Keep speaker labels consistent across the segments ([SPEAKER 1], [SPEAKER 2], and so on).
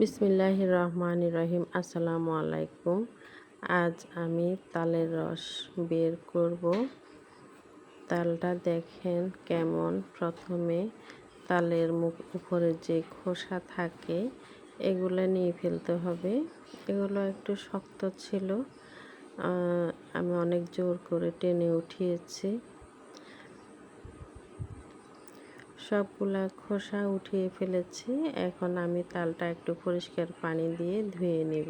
[SPEAKER 1] বিসমিল্লাহ রহমান রহিম আসসালামু আলাইকুম আজ আমি তালের রস বের করব। তালটা দেখেন কেমন। প্রথমে তালের মুখ উপরে যে খোসা থাকে, এগুলো নিয়ে ফেলতে হবে। এগুলো একটু শক্ত ছিল। আমি অনেক জোর করে টেনে উঠিয়েছি। সবগুলা খোসা উঠিয়ে ফেলেছি। এখন আমি তালটা একটু পরিষ্কার পানি দিয়ে ধুয়ে নেব।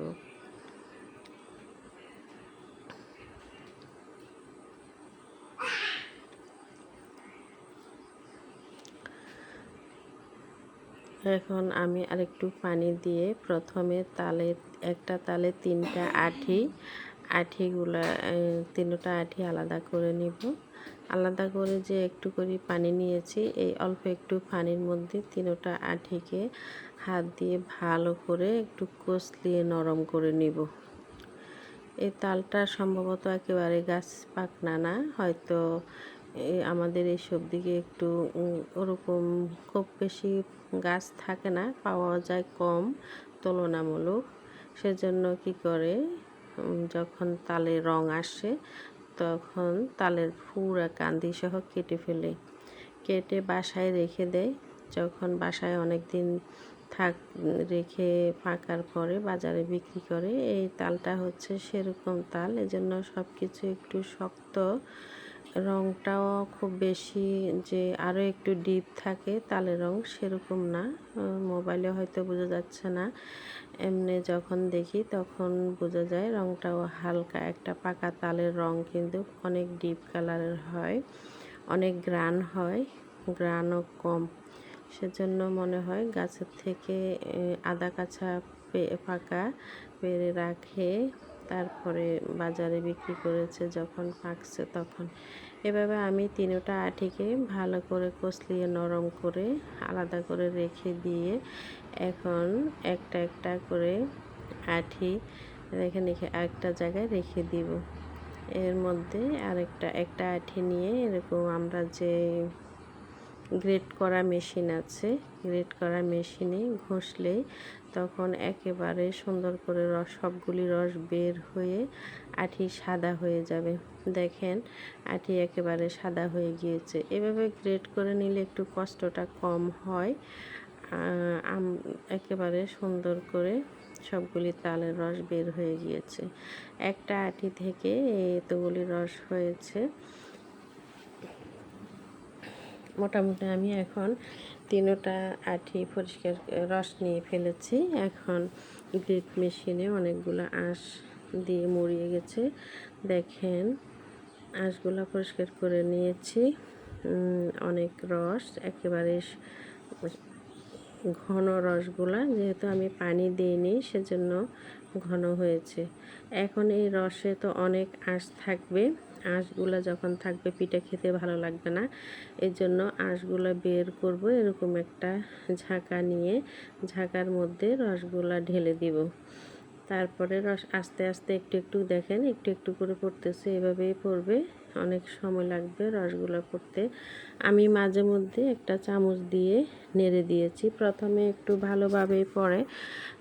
[SPEAKER 1] এখন আমি আরেকটু পানি দিয়ে প্রথমে তালে, একটা তালে তিনটা আঠি আঠিগুলা তিনটা আঠি আলাদা করে নিব। আলাদা করে যে একটু করে পানি নিয়েছি, এই অল্প একটু পানির মধ্যে তিনোটা আঠিকে হাত দিয়ে ভালো করে একটু কষলিয়ে নরম করে নিব। এই তালটা সম্ভবত একেবারে গাছ পাকনা না, হয়তো আমাদের এইসব দিকে একটু ওরকম খুব বেশি গাছ থাকে না, পাওয়া যায় কম, তুলনামূলক। সেজন্য কি করে যখন তালে রং আসে, তখন তালের পুরা কান্দি সহ কেটে ফেলে। কেটে বাসায় রেখে দেয়। যখন বাসায় অনেক দিন থাক, রেখে ফাঁকার পরে বাজারে বিক্রি করে, এই তালটা হচ্ছে সেরকম তাল। এজন্য সব কিছু একটু শক্ত রংটাও খুব বেশি যে আরও একটু ডিপ থাকে তালের রং, সেরকম না। মোবাইলে হয়তো বোঝা যাচ্ছে না। এমনি যখন দেখি তখন বোঝা যায় রংটাও হালকা। একটা পাকা তালের রং কিন্তু অনেক ডিপ কালারের হয়, অনেক গ্রান হয় গ্রানও কম। সেজন্য মনে হয় গাছের থেকে আদা কাছা পাকা পেরে রাখে। তারপরে বাজারে বিক্রি করেছে যখন পাকছে তখন। এভাবে আমি তিনোটা আঠিকে ভালো করে কষলিয়ে নরম করে আলাদা করে রেখে দিয়ে এখন একটা একটা করে আঠি এখানে একটা জায়গায় রেখে দিব। এর মধ্যে আরেকটা, একটা আঠি নিয়ে এরকম আমরা যে গ্রেট করা মেশিন আছে। গ্রেট করা মেশিনে ঘষলে তখন একেবারে সুন্দর করে রস, সবগুলি রস বের হয়ে আঠি সাদা হয়ে যাবে। দেখেন, আঠি একেবারে সাদা হয়ে গিয়েছে। এভাবে গ্রেট করে নিলে একটু কষ্টটা কম হয়। আম, একেবারে সুন্দর করে সবগুলি তালের রস বের হয়ে গিয়েছে। একটা আটি থেকে এতগুলি রস হয়েছে। মোটামুটি আমি এখন তিনোটা আঠি পরিষ্কার রস নিয়ে ফেলেছি। এখন গ্রেট মেশিনে অনেকগুলো আঁশ দিয়ে মরিয়ে গেছে। দেখেন, আঁশগুলো পরিষ্কার করে নিয়েছি। অনেক রস, একেবারে ঘন রসগুলা। যেহেতু আমি পানি দিইনি, সেজন্য ঘন হয়েছে। এখন এই রসে তো অনেক আঁশ থাকবে। আঁশগুলো যখন থাকবে, পিঠে খেতে ভালো লাগবে না। এর জন্য আঁশগুলো বের করব, এরকম একটা ঝাঁকা নিয়ে ঝাঁকার মধ্যে রসগোল্লা ঢেলে দিব। তারপরে রস আস্তে আস্তে একটু একটু দেখেন, একটু একটু করে পড়তেছে, এভাবেই পড়বে। অনেক সময় লাগবে রসগুলো করতে আমি মাঝে মধ্যে একটা চামচ দিয়ে নেড়ে দিয়েছি। প্রথমে একটু ভালোভাবেই পড়ে।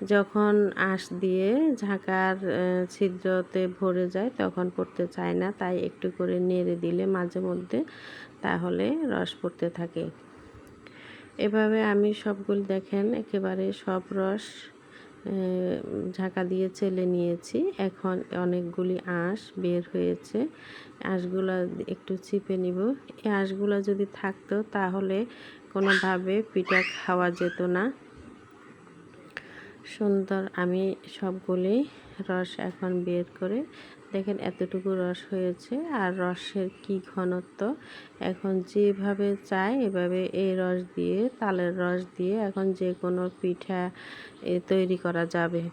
[SPEAKER 1] যখন আঁশ দিয়ে ঝাঁকার ছিদ্রতে ভরে যায়, তখন পড়তে চায় না। তাই একটু করে নেড়ে দিলে মাঝে মধ্যে তাহলে রস পড়তে থাকে। এভাবে আমি সবগুলো দেখেন, একেবারে সব রস ঝাঁকা দিয়ে চেলে নিয়েছি। এখন অনেকগুলি আঁশ বের হয়েছে। আঁশগুলা একটু চিপে নিব। এই আঁশগুলা যদি থাকতো তাহলে কোনোভাবে পিঠা খাওয়া যেত না। সুন্দর আমি সবগুলি রস এখন বের করে দেখেন এতটুকু রস হয়েছে আর রসের কি ঘনত্ব। এখন যেভাবে চায় এভাবে এই রস দিয়ে, তালের রস দিয়ে এখন যে কোনো পিঠা তৈরি করা যাবে।